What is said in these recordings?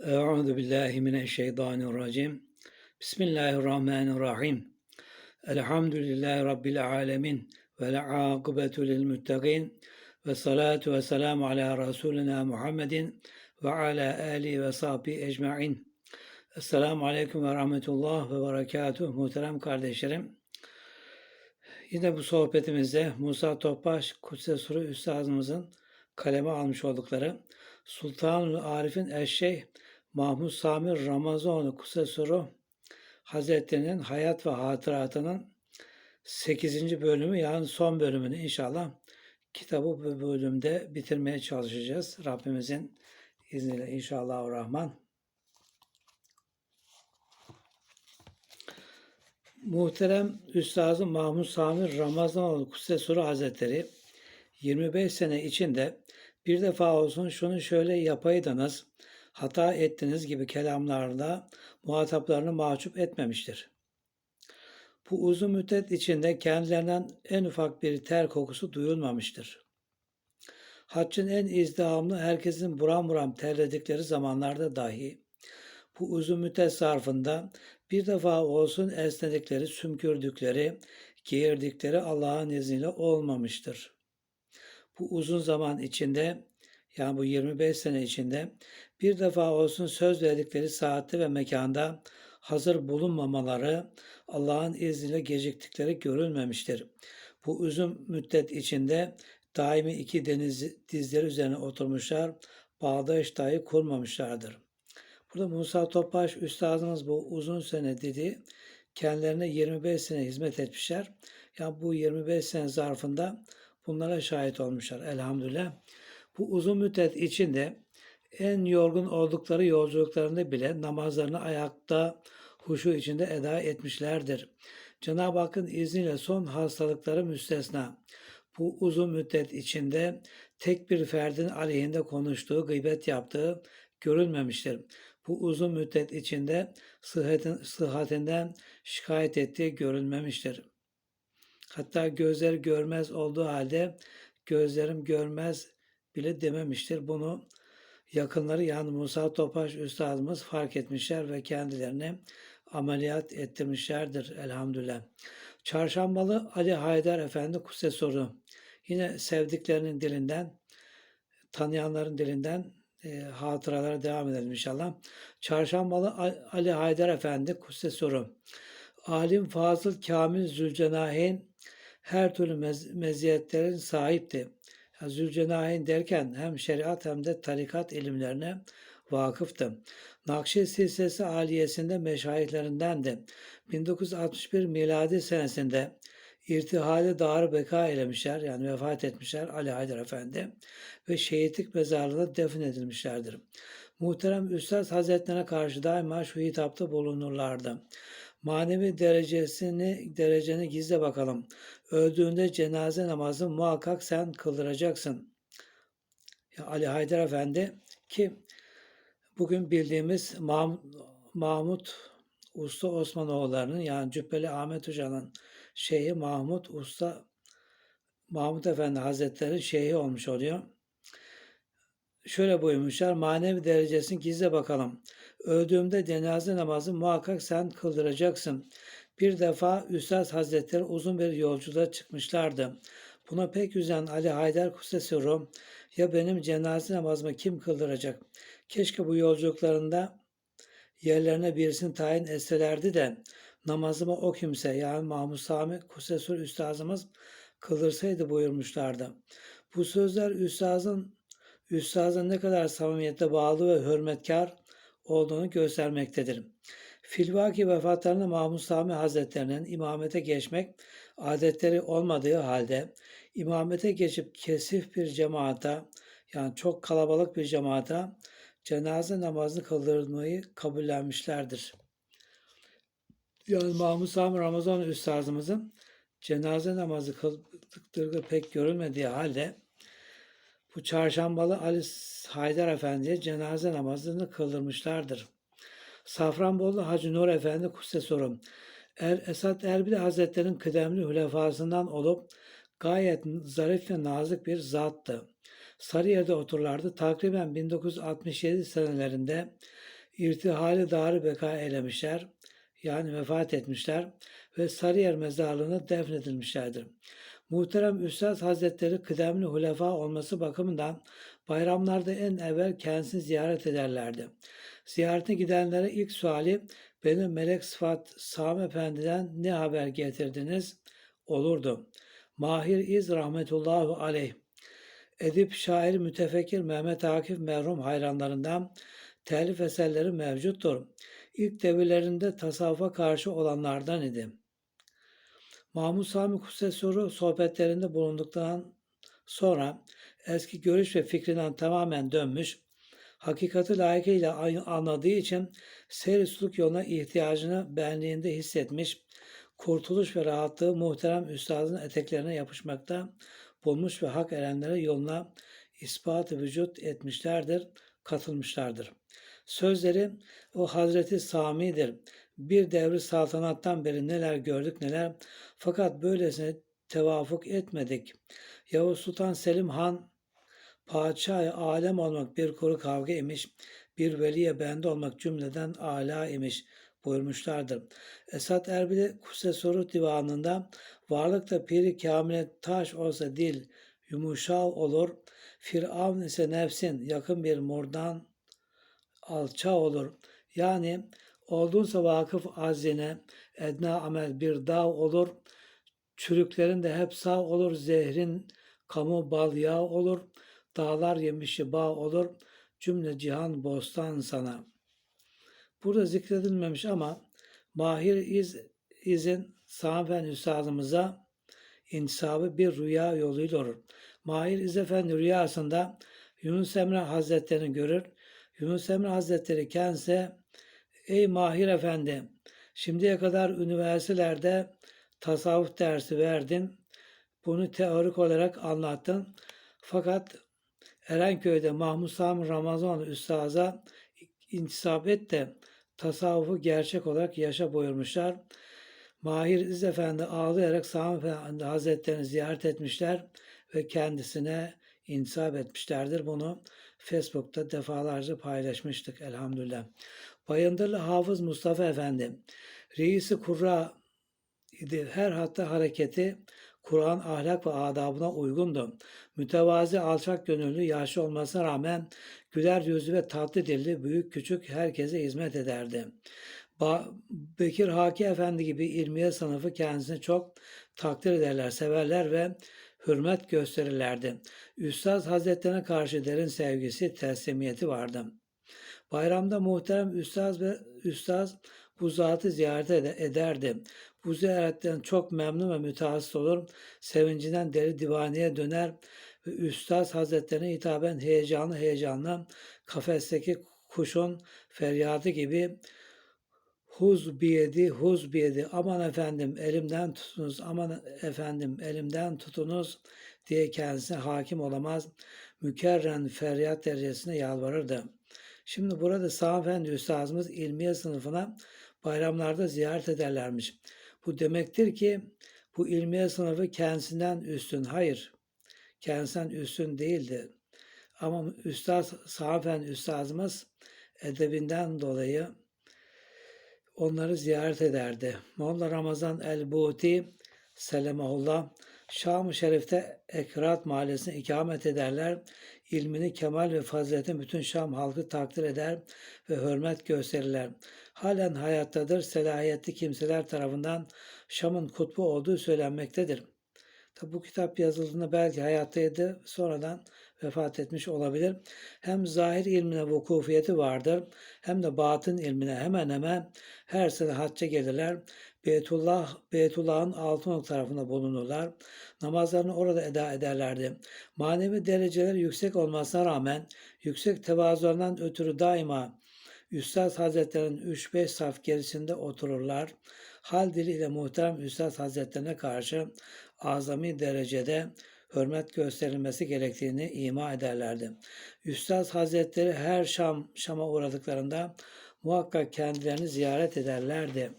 Euzu billahi mineşşeytanirracim. Bismillahirrahmanirrahim. Elhamdülillahi rabbil alamin ve akıbetu lil muttaqin ve salatu ve selamu ala rasulina Muhammedin ve ala ali ve sahbihi ecmaîn. Esselamu aleyküm ve rahmetullah ve berekatuh muhterem kardeşlerim. Yine bu sohbetimizde Musa Topbaş Kudüs'e Suru Üstazımızın kaleme almış oldukları Sultanul Arif'in Eşşeyh Mahmud Samir Ramazanoğlu Kusesuru Hazretleri'nin hayat ve hatıratının 8. bölümü yani son bölümünü inşallah kitabı bu bölümde bitirmeye çalışacağız. Rabbimizin izniyle inşallah rahman. Muhterem Üstazı Mahmud Samir Ramazanoğlu Kusesuru Hazretleri 25 sene içinde bir defa olsun şunu şöyle yapaydınız, hata ettiniz gibi kelamlarla muhataplarını mahcup etmemiştir. Bu uzun müddet içinde kendilerinden en ufak bir ter kokusu duyulmamıştır. Haccın en izdihamlı herkesin buram buram terledikleri zamanlarda dahi bu uzun müddet zarfında bir defa olsun esnedikleri, sümkürdükleri, geğirdikleri Allah'ın izniyle olmamıştır. Bu uzun zaman içinde yani bu 25 sene içinde bir defa olsun söz verdikleri saatte ve mekanda hazır bulunmamaları Allah'ın izniyle geciktikleri görülmemiştir. Bu uzun müddet içinde daimi iki deniz dizleri üzerine oturmuşlar, bağdaş dahi kurmamışlardır. Burada Musa Topbaş Üstadımız bu uzun sene dedi, kendilerine 25 sene hizmet etmişler. Yani bu 25 sene zarfında bunlara şahit olmuşlar elhamdülillah. Bu uzun müddet içinde en yorgun oldukları yolculuklarında bile namazlarını ayakta huşu içinde eda etmişlerdir. Cenab-ı Hakk'ın izniyle son hastalıkları müstesna. Bu uzun müddet içinde tek bir ferdin aleyhinde konuştuğu, gıybet yaptığı görülmemiştir. Bu uzun müddet içinde sıhhatin, sıhhatinden şikayet ettiği görülmemiştir. Hatta gözler görmez olduğu halde gözlerim görmez bile dememiştir. Bunu yakınları yani Musa Topaş Üstadımız fark etmişler ve kendilerini ameliyat ettirmişlerdir elhamdülillah. Çarşambalı Ali Haydar Efendi Kusesoru. Yine sevdiklerinin dilinden, tanıyanların dilinden e, hatıralara devam edelim inşallah. Çarşambalı Ali Haydar Efendi Kusesoru. Alim Fazıl Kamil Zülcenahin her türlü mez- meziyetlerin sahipti. Zülcenahin derken hem şeriat hem de tarikat ilimlerine vakıftı. Nakşi silsilesi aliyesinde meşayihlerindendi. 1961 miladi senesinde irtihali dar beka eylemişler yani vefat etmişler Ali Haydar Efendi ve şehitlik mezarlığına defnedilmişlerdir. Muhterem Üstad Hazretlerine karşı daima şu hitapta bulunurlardı. Manevi derecesini dereceni gizle bakalım. Öldüğünde cenaze namazı muhakkak sen kıldıracaksın. Ali Haydar Efendi ki bugün bildiğimiz Mah Mahmut Usta Osmanoğulları'nın yani Cübbeli Ahmet Hoca'nın şeyhi Mahmut Usta Mahmut Efendi Hazretleri'nin şeyhi olmuş oluyor. Şöyle buyurmuşlar, manevi derecesini gizle bakalım. Öldüğümde cenaze namazı muhakkak sen kıldıracaksın. Bir defa Üstad Hazretleri uzun bir yolculuğa çıkmışlardı. Buna pek üzen Ali Haydar Kusesiru, ya benim cenaze namazımı kim kıldıracak? Keşke bu yolculuklarında yerlerine birisini tayin etselerdi de namazımı o kimse yani Mahmud Sami Kusesur Üstazımız kıldırsaydı buyurmuşlardı. Bu sözler Üstazın Üstazın ne kadar samimiyette bağlı ve hürmetkar olduğunu göstermektedir. Filvaki vefatlarında Mahmud Sami Hazretlerinin imamete geçmek adetleri olmadığı halde imamete geçip kesif bir cemaata yani çok kalabalık bir cemaata cenaze namazını kıldırmayı kabullenmişlerdir. Yani Mahmud Sami Ramazan Üstazımızın cenaze namazı kıldıkları pek görülmediği halde bu çarşambalı Ali Haydar Efendi'ye cenaze namazını kıldırmışlardır. Safranbolu Hacı Nur Efendi Kussesorum, Er Esat Erbil Hazretleri'nin kıdemli hülefasından olup gayet zarif ve nazik bir zattı. Sarıyer'de otururlardı. Takriben 1967 senelerinde irtihali darı beka eylemişler. Yani vefat etmişler ve Sarıyer mezarlığına defnedilmişlerdir. Muhterem Üstad Hazretleri kıdemli hulefa olması bakımından bayramlarda en evvel kendisini ziyaret ederlerdi. Ziyaretine gidenlere ilk suali benim Melek Sıfat Sami Efendi'den ne haber getirdiniz? Olurdu. Mahir İz rahmetullahu aleyh. Edip, şair, mütefekkir Mehmet Akif merhum hayranlarından telif eserleri mevcuttur. İlk devirlerinde tasavvufa karşı olanlardan idi. Mahmud Sami Kutsesuru sohbetlerinde bulunduktan sonra eski görüş ve fikrinden tamamen dönmüş, hakikati layıkıyla anladığı için seyir suluk yoluna ihtiyacını benliğinde hissetmiş, kurtuluş ve rahatlığı muhterem üstadın eteklerine yapışmakta bulmuş ve hak erenlere yoluna ispat vücut etmişlerdir, katılmışlardır. Sözleri o Hazreti Sami'dir. Bir devri saltanattan beri neler gördük neler fakat böylesine tevafuk etmedik. Yavuz Sultan Selim Han padişah alem olmak bir kuru kavga imiş, bir veliye bende olmak cümleden ala imiş buyurmuşlardır. Esat Erbil Kuse Soru Divanı'nda varlıkta piri kamile taş olsa dil yumuşağı olur, Firavun ise nefsin yakın bir murdan alça olur. Yani olduğunsa vakıf azine, edna amel bir dağ olur. Çürüklerin de hep sağ olur. Zehrin kamu bal yağ olur. Dağlar yemişi bağ olur. Cümle cihan bostan sana. Burada zikredilmemiş ama Mahir İz, İz'in Sami Üstadımıza intisabı bir rüya yoluyla olur. Mahir İz Efendi rüyasında Yunus Emre Hazretlerini görür. Yunus Emre Hazretleri kendisi Ey Mahir Efendi şimdiye kadar üniversitelerde tasavvuf dersi verdin. Bunu teorik olarak anlattın. Fakat Erenköy'de Mahmud Sami Ramazan Üstaz'a intisap et de tasavvufu gerçek olarak yaşa buyurmuşlar. Mahir İz Efendi ağlayarak Sami Efendi Hazretlerini ziyaret etmişler ve kendisine intisap etmişlerdir. Bunu Facebook'ta defalarca paylaşmıştık elhamdülillah. Bayındırlı Hafız Mustafa Efendi, reisi kurra idi. Her hatta hareketi Kur'an ahlak ve adabına uygundu. Mütevazi, alçak gönüllü, yaşlı olmasına rağmen güler yüzlü ve tatlı dilli, büyük küçük herkese hizmet ederdi. Ba Bekir Haki Efendi gibi ilmiye sınıfı kendisini çok takdir ederler, severler ve hürmet gösterirlerdi. Üstaz Hazretlerine karşı derin sevgisi, teslimiyeti vardı. Bayramda muhterem üstaz ve üstaz bu zatı ziyaret ederdi. Bu ziyaretten çok memnun ve mütehassıs olur. Sevincinden deri divaneye döner ve Üstaz Hazretlerine hitaben heyecanlı heyecanlı kafesteki kuşun feryadı gibi huz biyedi, huz biyedi, aman efendim elimden tutunuz, aman efendim elimden tutunuz diye kendisine hakim olamaz. Mükerren feryat derecesine yalvarırdı. Şimdi burada Sami Efendi Üstazımız ilmiye sınıfına bayramlarda ziyaret ederlermiş. Bu demektir ki bu ilmiye sınıfı kendisinden üstün. Hayır, kendisinden üstün değildi. Ama Üstad Sami Efendi Üstazımız edebinden dolayı onları ziyaret ederdi. Molla Ramazan el-Buti Selamullah Şam-ı Şerif'te Ekrat mahallesine ikamet ederler. İlmini, kemal ve faziletini bütün Şam halkı takdir eder ve hürmet gösterirler. Halen hayattadır, selahiyetli kimseler tarafından Şam'ın kutbu olduğu söylenmektedir. Tabi bu kitap yazıldığında belki hayattaydı, sonradan vefat etmiş olabilir. Hem zahir ilmine vukufiyeti vardır, hem de batın ilmine hemen hemen her sene hacca gelirler. Beytullah, Beytullah'ın altın tarafında bulunurlar. Namazlarını orada eda ederlerdi. Manevi dereceler yüksek olmasına rağmen yüksek tevazularından ötürü daima Üstad Hazretleri'nin 3-5 saf gerisinde otururlar. Hal diliyle muhterem Üstad Hazretlerine karşı azami derecede hürmet gösterilmesi gerektiğini ima ederlerdi. Üstad Hazretleri her Şam, Şam'a uğradıklarında muhakkak kendilerini ziyaret ederlerdi.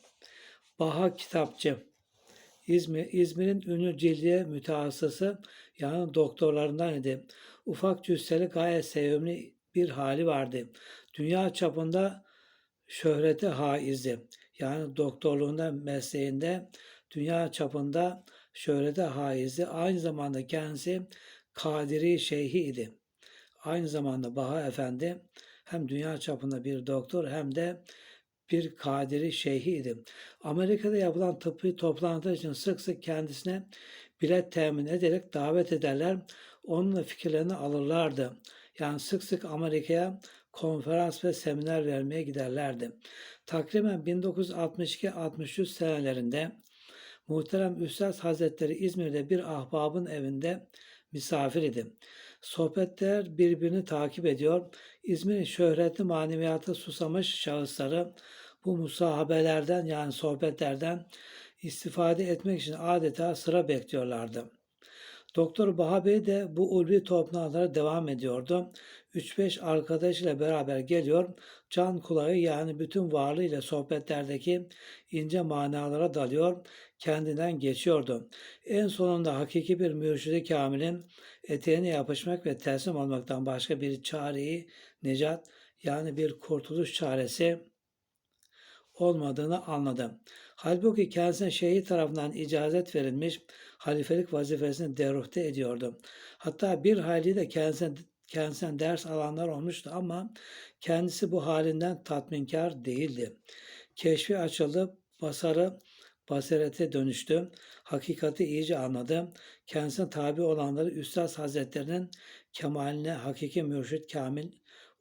Baha Kitapçı İzmir, İzmir'in ünlü cildiye mütehassısı yani doktorlarından idi. Ufak cüsseli gayet sevimli bir hali vardı. Dünya çapında şöhrete haizdi. Yani doktorluğunda, mesleğinde dünya çapında şöhrete haizdi. Aynı zamanda kendisi Kadiri Şeyhi idi. Aynı zamanda Baha Efendi hem dünya çapında bir doktor hem de bir Kadiri Şeyhi idi. Amerika'da yapılan tıbbi toplantılar için sık sık kendisine bilet temin ederek davet ederler. Onunla fikirlerini alırlardı. Yani sık sık Amerika'ya konferans ve seminer vermeye giderlerdi. Takriben 1962-63 senelerinde muhterem Üstad Hazretleri İzmir'de bir ahbabın evinde misafir idi. Sohbetler birbirini takip ediyor. İzmir'in şöhretli maneviyatı susamış şahısları bu musahabelerden yani sohbetlerden istifade etmek için adeta sıra bekliyorlardı. Doktor Baha Bey de bu ulvi toplantılara devam ediyordu. 3-5 arkadaşıyla beraber geliyor, can kulağı yani bütün varlığıyla sohbetlerdeki ince manalara dalıyor, kendinden geçiyordu. En sonunda hakiki bir mürşidi kamilin eteğine yapışmak ve teslim olmaktan başka bir çareyi, necat yani bir kurtuluş çaresi olmadığını anladı. Halbuki kendisine şeyhi tarafından icazet verilmiş halifelik vazifesini deruhte ediyordu. Hatta bir hali de kendisine, kendisinden ders alanlar olmuştu ama kendisi bu halinden tatminkar değildi. Keşfi açıldı, basarı basirete dönüştü. Hakikati iyice anladı. Kendisine tabi olanları Üstad Hazretlerinin kemaline hakiki mürşit kamil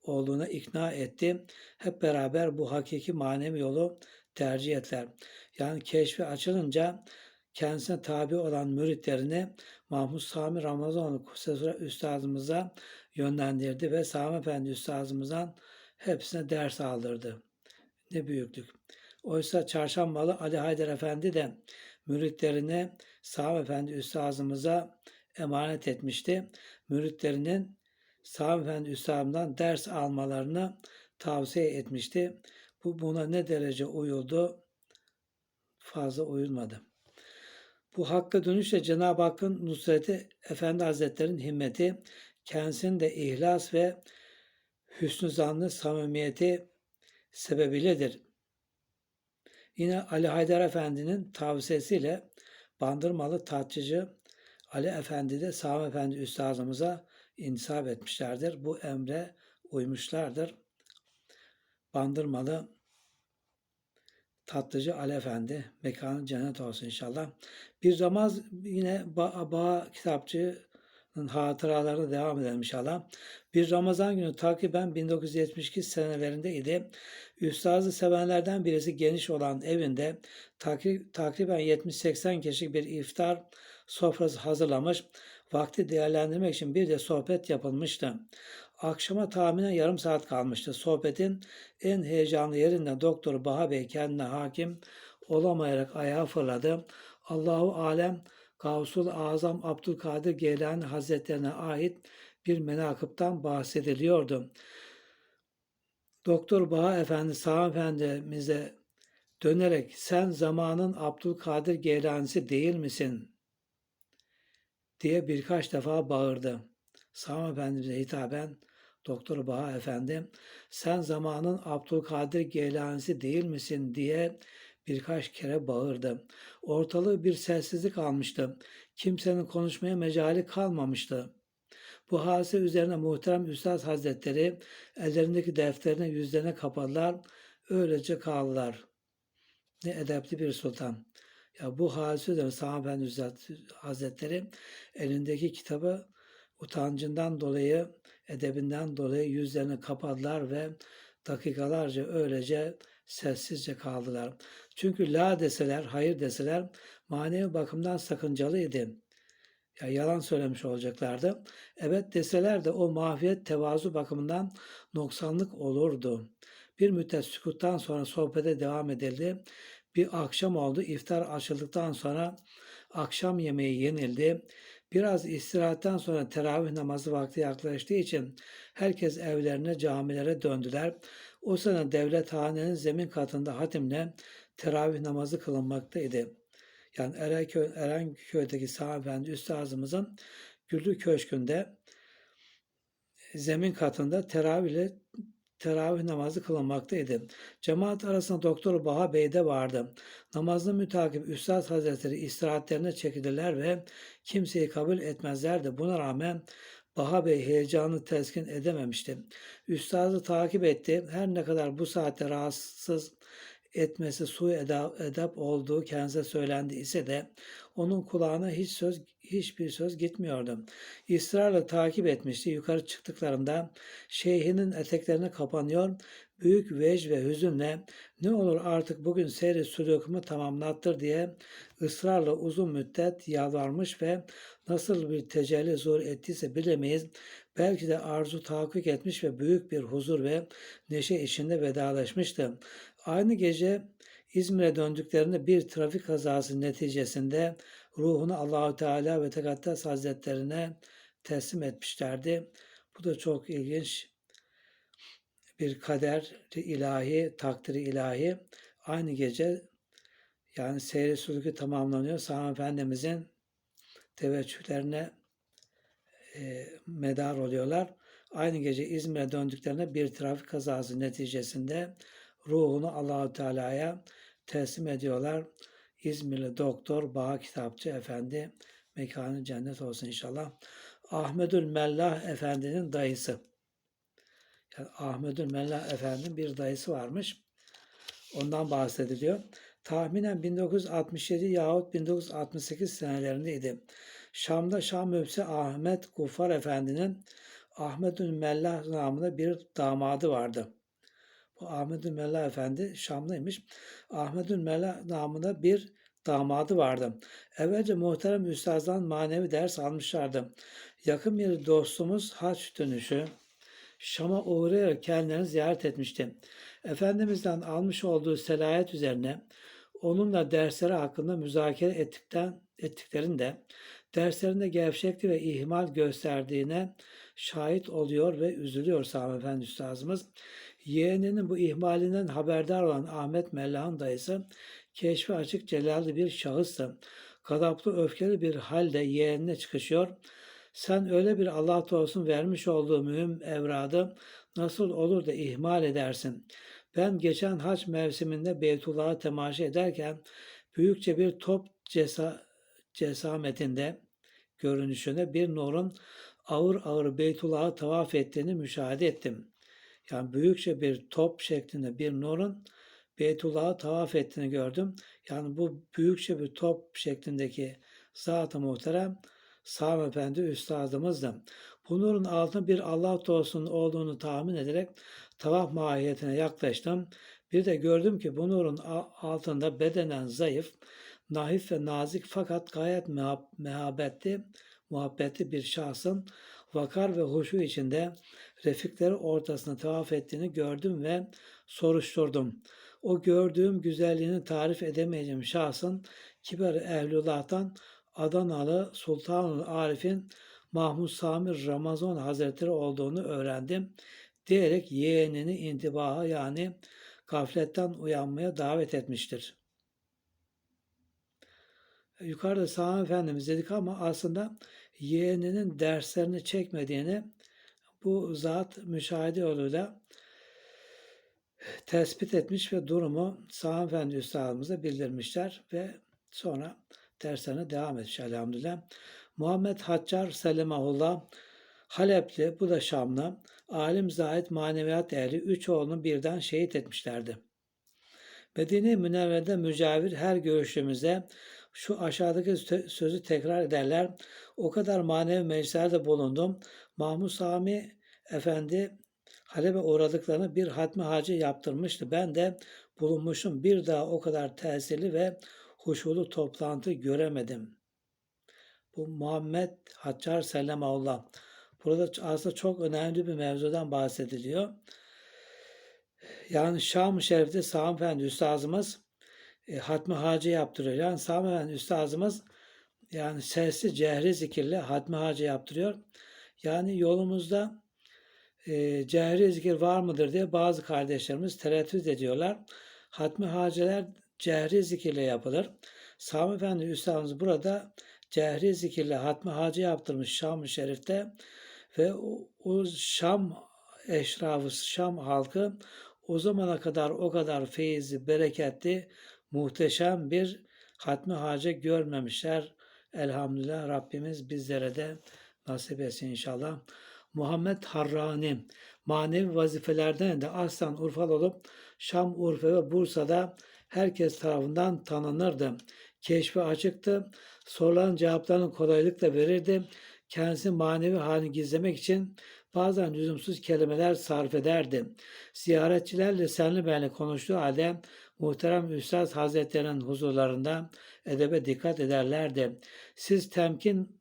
olduğuna ikna etti. Hep beraber bu hakiki manevi yolu tercih ettiler. Yani keşfi açılınca kendisine tabi olan müritlerini Mahmud Sami Ramazanoğlu Kutsesura Üstadımıza yönlendirdi ve Sami Efendi Üstadımızdan hepsine ders aldırdı. Ne büyüklük. Oysa Çarşambalı Ali Haydar Efendi de müritlerini Sami Efendi Üstadımıza emanet etmişti. Müritlerinin Sami Efendi Üstadım'dan ders almalarını tavsiye etmişti. Bu buna ne derece uyuldu? Fazla uyulmadı. Bu hakka dönüşle Cenab-ı Hakk'ın nusreti Efendi Hazretleri'nin himmeti, kendisinin de ihlas ve hüsnü zanlı samimiyeti sebebiyledir. Yine Ali Haydar Efendi'nin tavsiyesiyle Bandırmalı tatçıcı Ali Efendi de Sami Efendi Üstadımıza intisap etmişlerdir. Bu emre uymuşlardır. Bandırmalı tatlıcı Ali Efendi mekanı cennet olsun inşallah. Bir Ramaz yine Bağ, Bağ kitapçının hatıralarına devam edelim inşallah. Bir Ramazan günü takiben 1972 senelerindeydi. Üstazı sevenlerden birisi geniş olan evinde takriben 70-80 kişilik bir iftar sofrası hazırlamış. Vakti değerlendirmek için bir de sohbet yapılmıştı. Akşama tahminen yarım saat kalmıştı. Sohbetin en heyecanlı yerinde Doktor Baha Bey kendine hakim olamayarak ayağa fırladı. Allahu Alem Gavsul Azam Abdülkadir Geylani Hazretlerine ait bir menakıptan bahsediliyordu. Doktor Baha Efendi Sami Efendimiz'e dönerek sen zamanın Abdülkadir Geylanisi değil misin? diye birkaç defa bağırdı. Sami Efendimiz'e hitaben Doktor Baha Efendi sen zamanın Abdülkadir Geylanisi değil misin diye birkaç kere bağırdı. Ortalığı bir sessizlik almıştı. Kimsenin konuşmaya mecali kalmamıştı. Bu hadise üzerine muhterem Üstad Hazretleri ellerindeki defterine yüzlerine kapadılar. Öylece kaldılar. Ne edepli bir sultan. Ya bu hadise üzerine Sami Üstad Hazretleri elindeki kitabı utancından dolayı, edebinden dolayı yüzlerini kapadılar ve dakikalarca öylece sessizce kaldılar. Çünkü la deseler, hayır deseler manevi bakımdan sakıncalıydı. Ya yalan söylemiş olacaklardı. Evet deseler de o mahfiyet tevazu bakımından noksanlık olurdu. Bir müddet sükuttan sonra sohbete devam edildi. Bir akşam oldu. İftar açıldıktan sonra akşam yemeği yenildi. Biraz istirahatten sonra teravih namazı vakti yaklaştığı için herkes evlerine, camilere döndüler. O sene devlet hanenin zemin katında hatimle teravih namazı kılınmaktaydı. Yani Erenköy, Erenköy'deki Sami Efendi Üstazımızın Güllü Köşkü'nde zemin katında teravih ile teravih namazı kılınmaktaydı. Cemaat arasında Doktor Baha Bey de vardı. Namazını mütakip Üstad Hazretleri istirahatlerine çekilirler ve kimseyi kabul etmezlerdi. Buna rağmen Baha Bey heyecanını teskin edememişti. Üstadı takip etti. Her ne kadar bu saatte rahatsız etmesi su edap, edap olduğu kendisine söylendi ise de onun kulağına hiç söz hiçbir söz gitmiyordu. İsrarla takip etmişti. Yukarı çıktıklarında şeyhinin eteklerine kapanıyor, büyük vec ve hüzünle ne olur artık bugün seyri sulukumu tamamlattır diye ısrarla uzun müddet yalvarmış ve nasıl bir tecelli zor ettiyse bilemeyiz. Belki de arzu tahakkuk etmiş ve büyük bir huzur ve neşe içinde vedalaşmıştı. Aynı gece İzmir'e döndüklerinde bir trafik kazası neticesinde ruhunu Allahü Teala ve Tekaddes Hazretlerine teslim etmişlerdi. Bu da çok ilginç bir kader ilahi, takdiri ilahi. Aynı gece yani seyri suluku tamamlanıyor. Sami Efendimizin teveccühlerine e, medar oluyorlar. Aynı gece İzmir'e döndüklerinde bir trafik kazası neticesinde ruhunu Allahü Teala'ya teslim ediyorlar. İzmirli doktor Baha Kitapçı Efendi mekanı cennet olsun inşallah. Ahmedül Mellah Efendi'nin dayısı. Yani Ahmedül Mellah Efendi'nin bir dayısı varmış. Ondan bahsediliyor. Tahminen 1967 yahut 1968 senelerindeydi. Şam'da Şam Müftüsü Ahmet Gufar Efendi'nin Ahmedül Mellah namında bir damadı vardı. Bu Ahmetül Mellah Efendi Şamlıymış. Ahmetül Mellah namında bir damadı vardı. Evvelce muhterem üstazdan manevi ders almışlardı. Yakın bir dostumuz haç dönüşü Şam'a uğrayarak kendilerini ziyaret etmişti. Efendimiz'den almış olduğu selayet üzerine onunla dersleri hakkında müzakere ettikten, ettiklerinde derslerinde gevşeklik ve ihmal gösterdiğine şahit oluyor ve üzülüyor Sami Efendi Üstazımız. Yeğeninin bu ihmalinden haberdar olan Ahmet Mellah'ın dayısı keşfi açık celalli bir şahıstı. Kadaplı öfkeli bir halde yeğenine çıkışıyor. Sen öyle bir Allah olsun vermiş olduğu mühim evradı nasıl olur da ihmal edersin? Ben geçen haç mevsiminde Beytullah'a temaşa ederken büyükçe bir top cesa, cesametinde görünüşünde bir nurun ağır ağır Beytullah'ı tavaf ettiğini müşahede ettim. Yani büyükçe bir top şeklinde bir nurun Beytullah'ı tavaf ettiğini gördüm. Yani bu büyükçe bir top şeklindeki zat-ı muhterem Sami Efendi üstadımızdı. Bu nurun altında bir Allah doğrusunun olduğunu tahmin ederek tavaf mahiyetine yaklaştım. Bir de gördüm ki bu nurun altında bedenen zayıf, nahif ve nazik fakat gayet mehabetli, muhabbetli bir şahsın vakar ve huşu içinde refikleri ortasına tavaf ettiğini gördüm ve soruşturdum. O gördüğüm güzelliğini tarif edemeyeceğim şahsın kibar ehlullah'tan Adanalı Sultanul Arif'in Mahmud Samir Ramazan Hazretleri olduğunu öğrendim diyerek yeğenini intibaha yani gafletten uyanmaya davet etmiştir. Yukarıda Sami Efendimiz dedik ama aslında yeğeninin derslerini çekmediğini bu zat müşahede yoluyla tespit etmiş ve durumu Sami Efendi Üstadımıza bildirmişler ve sonra derslerine devam etmiş elhamdülillah. Muhammed Haccar Selimahullah Halepli, bu da Şamlı, alim zahid maneviyat ehli üç oğlunu birden şehit etmişlerdi. Medine-i Münevver'de mücavir her görüşümüzde şu aşağıdaki sözü tekrar ederler. O kadar manevi meclislerde bulundum. Mahmud Sami Efendi Halep'e uğradıklarını bir hatmi hacı yaptırmıştı. Ben de bulunmuşum. Bir daha o kadar tesirli ve huşulu toplantı göremedim. Bu Muhammed Haccar Sellemullah. Burada aslında çok önemli bir mevzudan bahsediliyor. Yani Şam-ı Şerif'te Sami Efendi Üstazımız e, hatmi hacı yaptırıyor. Yani Sami Efendi Üstazımız yani sesli cehri zikirle hatmi hacı yaptırıyor. Yani yolumuzda e, cehri zikir var mıdır diye bazı kardeşlerimiz tereddüt ediyorlar. Hatmi haceler cehri zikirle yapılır. Sami Efendi Üstadımız burada cehri zikirle hatmi hacı yaptırmış Şam-ı Şerif'te ve o, o Şam eşrafı, Şam halkı o zamana kadar o kadar feyizli, bereketli, muhteşem bir hatmi hacı görmemişler. Elhamdülillah Rabbimiz bizlere de nasip etsin inşallah. Muhammed Harrani manevi vazifelerden de aslan Urfalı olup Şam, Urfa ve Bursa'da herkes tarafından tanınırdı. Keşfi açıktı. Sorulan cevaplarını kolaylıkla verirdi. Kendisi manevi halini gizlemek için bazen lüzumsuz kelimeler sarf ederdi. Ziyaretçiler lisanlı benli konuştuğu halde muhterem Üstad Hazretlerinin huzurlarında edebe dikkat ederlerdi. Siz temkin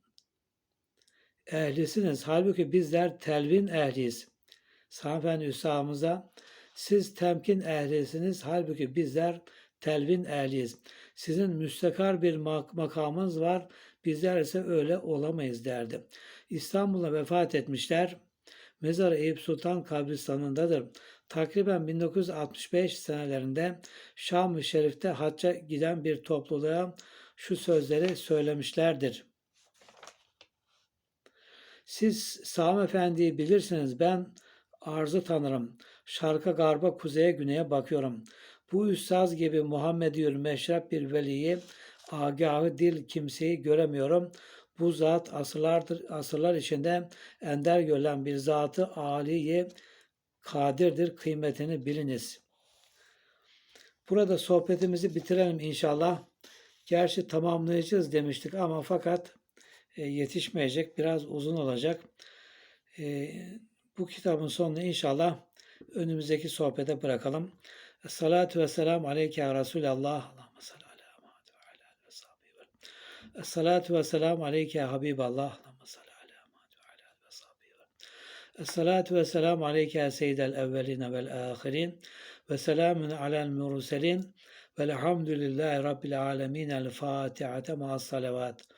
ehlisiniz. Halbuki bizler telvin ehliyiz. Sami Üstadımıza siz temkin ehlisiniz. Halbuki bizler telvin ehliyiz. Sizin müstakar bir mak- makamınız var. Bizler ise öyle olamayız derdi. İstanbul'da vefat etmişler. Mezarı Eyüp Sultan kabristanındadır. Takriben 1965 senelerinde Şam-ı Şerif'te hacca giden bir topluluğa şu sözleri söylemişlerdir. Siz Sami Efendi'yi bilirsiniz. Ben arzı tanırım. Şarka, garba, kuzeye, güneye bakıyorum. Bu üstaz gibi Muhammediyül meşrep bir veliyi, agahı dil kimseyi göremiyorum. Bu zat asırlardır, asırlar içinde ender görülen bir zatı aliyi kadirdir. Kıymetini biliniz. Burada sohbetimizi bitirelim inşallah. Gerçi tamamlayacağız demiştik ama fakat e, yetişmeyecek, biraz uzun olacak. E, bu kitabın sonunu inşallah önümüzdeki sohbete bırakalım. Salatu ve selam aleyke Resulallah. Allahümme salli ala Muhammed ve ala alihi ve sahbihi ve- Salatu ve selam aleyke ya Habiballah. Muhammed ve ala alihi ve sahbihi ve- Salatu ve selam aleyke ya seyyidel evveline vel ahirin ve selamun alel murselin velhamdülillahi rabbil alemin. El Fatiha'te ma'as salavat.